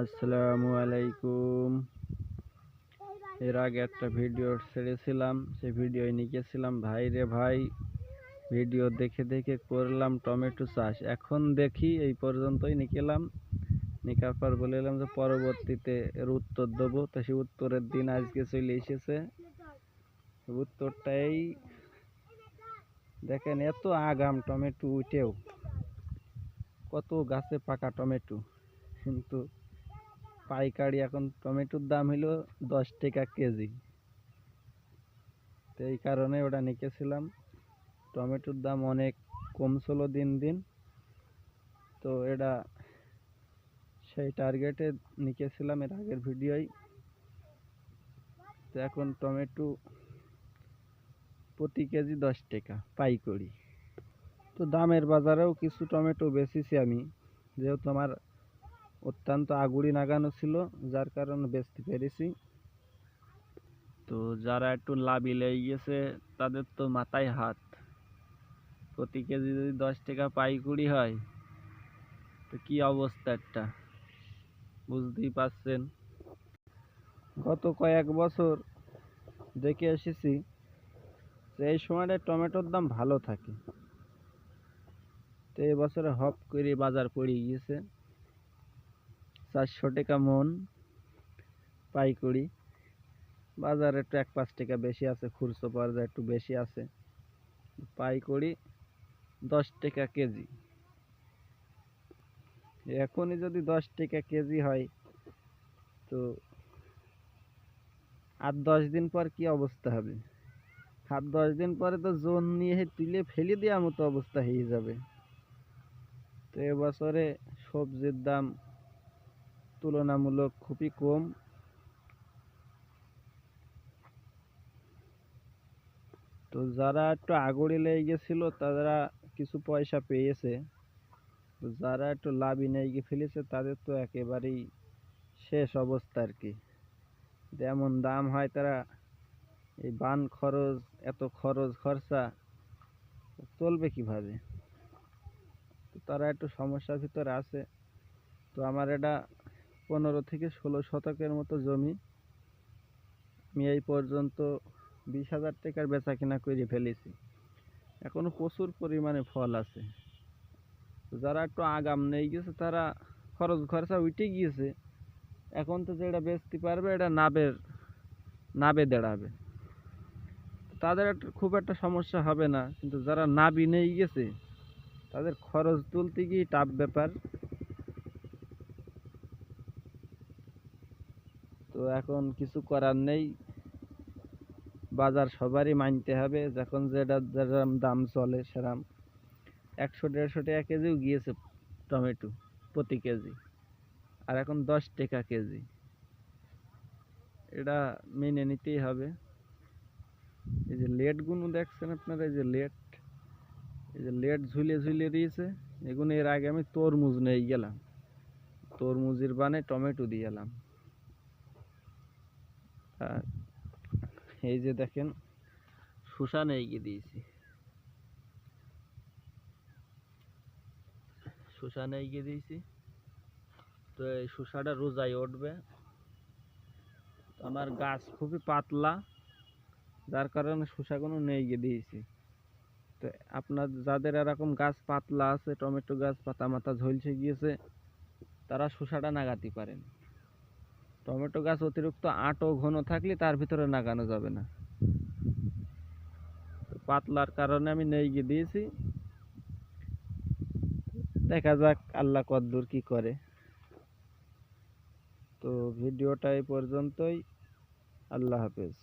আসসালামু আলাইকুম। এর আগে একটা ভিডিও ছেড়েছিলাম, সেই ভিডিও নিকেছিলাম। ভাই রে ভাই ভিডিও দেখে দেখে করলাম টমেটো চাষ। এখন দেখি, এই পর্যন্তই নিকেলাম। নিকার পর বললাম যে পরবর্তীতে এর উত্তর দেবো। তো সেই উত্তরের দিন আজকে চলে এসেছে। উত্তরটাই, দেখেন এত আগাম টমেটো উঠেও। কত গাছে পাকা টমেটো। কিন্তু পাইকারি এখন টমেটোর দাম হলো দশ টাকা কেজি। তো এই কারণে ওটা নিকেছিলাম। টমেটোর দাম অনেক কমছিল দিন দিন। তো এটা সেই টার্গেটে নিকেছিলাম এর আগের ভিডিওই। তো এখন টমেটো প্রতি কেজি দশ টাকা পাইকারি। তো দামের বাজারেও কিছু টমেটো বেচেছি আমি। যেহেতু আমার অত্যন্ত আগুড়ি নাগানো ছিল, যার কারণে বেচতে পেরেছি। তো যারা একটু লাভি লেগে গেছে, তাদের তো মাথায় হাত। প্রতি কেজি যদি দশ টাকা পাইকুড়ি হয়, তো কি অবস্থা একটা? বুঝতেই পারছেন? গত কয়েক বছর দেখে এসেছি যে এই সময়টা টমেটোর দাম ভালো থাকে। তো এবছরে হপ করে বাজার পড়ে গিয়েছে। চারশো টাকা মন পাইকারি বাজারে একটু এক পাঁচ টাকা বেশি আছে পাওয়া যায় একটু বেশি আছে। পাইকারি দশ টাকা কেজি। এখনই যদি দশ টাকা কেজি হয়, তো আর দশ দিন পর কি অবস্থা হবে? আর দশ দিন পরে তো জোন নিয়ে তুলে ফেলে দেওয়ার মতো অবস্থা হয়ে যাবে। তো এবছরে সবজির দাম তুলনামূলক খুবই কম। তো যারা একটু আগড়ে লেগে গেছিল, তারা কিছু পয়সা পেয়েছে। তো যারা একটু লাভই নিয়ে ফেলেছে, তাদের তো একেবারেই শেষ অবস্থা আর কি। যেমন দাম হয় তারা, এই বান খরচ, এত খরচ খরচা, চলবে কীভাবে? তো তারা একটু সমস্যার ভিতরে আছে। তো আমার এটা পনেরো থেকে ষোলো শতকের মতো জমি আমি এই পর্যন্ত বিশ হাজার টাকার বেচা কিনা করে ফেলেছি। এখনও প্রচুর পরিমাণে ফল আছে। যারা একটু আগাম নেই গেছে, তারা খরচ খরচা উঠে গিয়েছে। এখন তো যেটা বেচতে পারবে, এটা নাবের, নাবে দাঁড়াবে। তাদের একটা খুব একটা সমস্যা হবে না। কিন্তু যারা নাবি নেই গেছে, তাদের খরচ তুলতে গিয়ে টাফ ব্যাপার। তো এখন কিছু করার নেই। বাজার সবারই মানতে হবে। যখন যেটা যেরকম দাম চলে সেরাম। একশো, দেড়শো টাকা কেজিও গিয়েছে টমেটো প্রতি কেজি। আর এখন দশ টাকা কেজি। এটা মেনে নিতেই হবে। এই যে লেটগুলো দেখছেন আপনারা? এই যে লেট। এই যে লেট ঝুলে ঝুলে দিয়েছে। এগুলো এর আগে আমি তরমুজ নিয়ে গেলাম। তরমুজের বানে টমেটো দিয়ে এলাম। এই যে দেখেন শসা নিয়ে গিয়ে দিয়েছি। শসা নিয়ে গিয়ে দিয়েছি। তো এই শসাটা রোজায় উঠবে। আমার গাছ খুবই পাতলা, যার কারণে শসাগুলো নেই গিয়ে দিয়েছি। তো আপনার যাদের এরকম গাছ পাতলা আছে, টমেটো গাছ পাতা মাথা ঝলসে গিয়েছে, তারা শসাটা নাগাতে পারেন। টমেটো গাছ অতিরিক্ত আটো ঘন থাকলে তার ভিতরে নাগানো যাবে না। পাতলার কারণে আমি নেই গিয়ে দিয়েছি। দেখা যাক আল্লাহ কদ্দূর কি করে। তো ভিডিওটা এই পর্যন্তই। আল্লাহ হাফেজ।